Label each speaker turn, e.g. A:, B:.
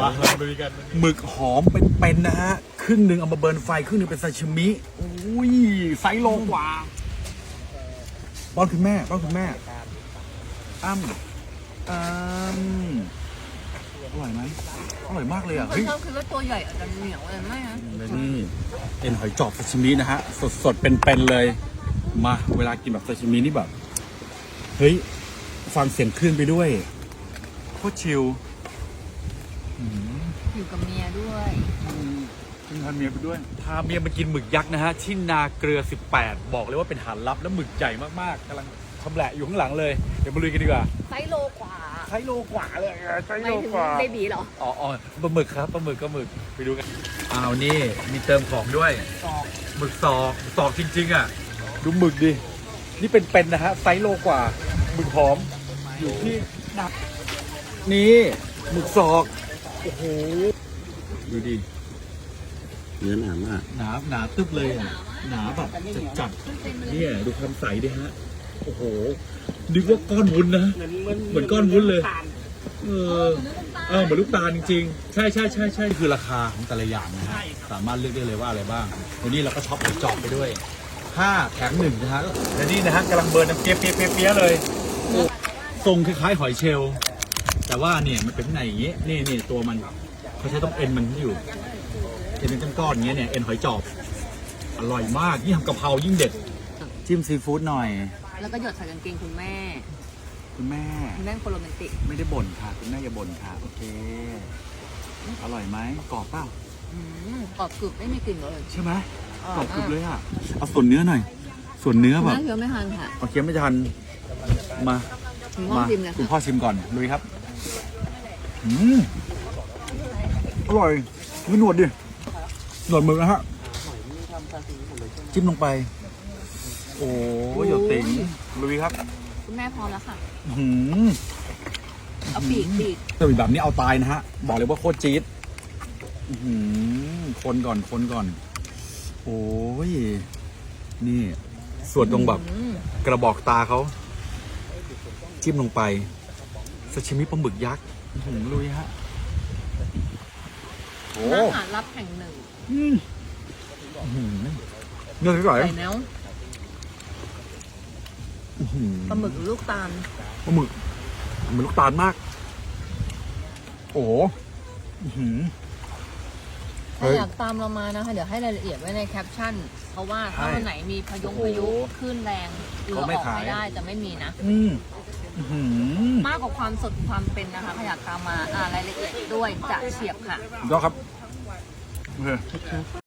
A: มาลองดูกันหมึกหอมเป็นๆนะฮะครึ่งหนึ่งเอามาเบิร์นไฟครึ่งหนึ่งเป็นซาชิมิอุ้ยไซส์โลกว่าป้อนคุณแม่ป้อนคุณแม่อ้ำอ้ำอร่อยไหมอร่อยมากเลยอะ
B: คน
A: เฮ้ย
B: ชอบคิดว่าตัวใหญ่อาจจะเหนียวเลยไม่นะ
A: และนี่เอ็นหอยจอบซาชิมินะฮะสดๆเป็นๆเลย มาเวลากินแบบซาชิมินี่แบบ เฮ้ย ฟังเสียงคลื่นไปด้วยโคตรชิล
B: อยู่กับเมียด้วย
A: กินพาเมียไปด้วย พาเมียมากินหมึกยักษ์นะฮะที่นาเกลือ 18 บอกเลยว่าเป็นหาดลับแล้วหมึกใหญ่มากๆกำลังชำแหละอยู่ข้างหลังเลย เดี๋ยวมาลุยกันดีกว่า
B: ไซส์โลกว่า
A: ใช้โลกว่าเลย
B: ไม่
A: โลกว่า
B: เบบีเหรอ
A: อ๋ออ๋อปลาหมึกครับปลาหมึกก็หมึกไปดูกันอ้าวนี่มีเติมของด้วยหมึกซอกซอกจริง ๆ อะ ดูหมึกดิ นี่เป็นๆนะฮะไซส์โลกว่าหมึกหอม อยู่ที่นักนี่หมึกซอก โอ้โห ดูดิ
C: เนื้อหนามาก
A: หนาหนาตึบเลยอะ หนาแบบจัดจัดๆเนี่ยดูความใสดิฮะ โอ้โหนึกว่าก้อนวุ้นนะ เหมือนก้อนวุ้นเลย เออเออเหมือนลูกตาลจริงๆ ใช่ใช่ใช่ใช่คือราคาของแต่ละอย่างนะฮะสามารถเลือกได้เลยว่าอะไรบ้างวันนี้เราก็ช็อปหอยจอบไปด้วยห้าแถมหนึ่งนะฮะและนี่นะฮะกำลังเบิร์นน้ำเปี๊ยะเปี๊ยะเปี๊ยะเปี๊ยะเลยโอ้ทรงคล้ายๆหอยเชลล์ แต่ว่าเนี่ยมันเป็นข้างในอย่างงี้นี่นี่ตัวมันเขาใช้ต้องเอ็นมันที่อยู่เอ็นเป็นก้อนๆอย่างเงี้ยเนี่ยเอ็นหอยจอบอร่อยมากยิ่งทำกะเพรายิ่งเด็ดจิ้มซีฟู้ดหน่อย
B: แล้วก็หยดใส่กางเกงคุณแม่
A: คุณแม่
B: คุณแม่เป็นคนโรแมนติก
A: ไม่ได้บ่นค่ะ คุณแม่อย่าบ่นค่ะ โอเค อร่อยไหมกรอบเปล่า
B: อืมกรอบกรึบไม่มีกลิ่นเลย
A: ใช่ไหม
B: อก
A: ร
B: ร่
A: อ
B: อบย
A: กรุบ
B: มาก
A: เลยอะเอาส่วนเนื้อหน่อย ส่วนเนื้อ
B: คุณ
A: แบบ
B: แม่เคี้ยวไม่ทันค่ะ
A: เอาเคี้ยวไม่ทันมา
B: คุณพ่อ
A: มา
B: ชิมเลย
A: คุณ
B: ค่ะ
A: พ่อชิมก่อนลุยครับ อืมอร่อยมีหนวดดิหนวดหมึกนะฮะจิ้มลงไป โอ้ยหยดติ๋งลุยครับ
B: คุณแม่พร้อมแล้วค่ะ
A: อื้อหือ
B: เอาปีกปีก
A: เติมแบบนี้เอาตายนะฮะ บอกเลยว่าโคตรจี๊ดอื้อหือคนก่อนคนก่อน โอ้ย นี่ ส่วนตรงแบบ
B: อืม
A: กระบอกตาเขา จิ้มลงไปซาชิมิปลาหมึกยักษ์ อื้อหือลุยฮะโอ้
B: อาหารลับแห่งหนึ่ง
A: อืมอื้อหือเนื้อใส
B: ใส่แนว
A: ๆอื้อหือ
B: ปลาหมึกหรือลูกตาล
A: ปลาหมึกเหมือนลูกตาลมาก โอ้โหอื้อหือ เฮ้
B: ถ้ายอยากตามเรามานะคะ เดี๋ยวให้รายละเอียดไว้ในแคปชั่น เพราะว่าถ้า
A: ใช่
B: วันไหนมีพายุ
A: โอ้โห
B: พายุคลื่นแรงเรือ
A: เขา
B: อ
A: ไม่
B: อก
A: ขาย
B: ไม่ได้จะไม่มีนะ
A: อืม อื้อหือ
B: มากกว่าความสดความเป็นนะคะถ้าอยากตามมาอ่านรายละเอียดด้วยจะเฉียบค่ะ
A: ยอดครับโอเค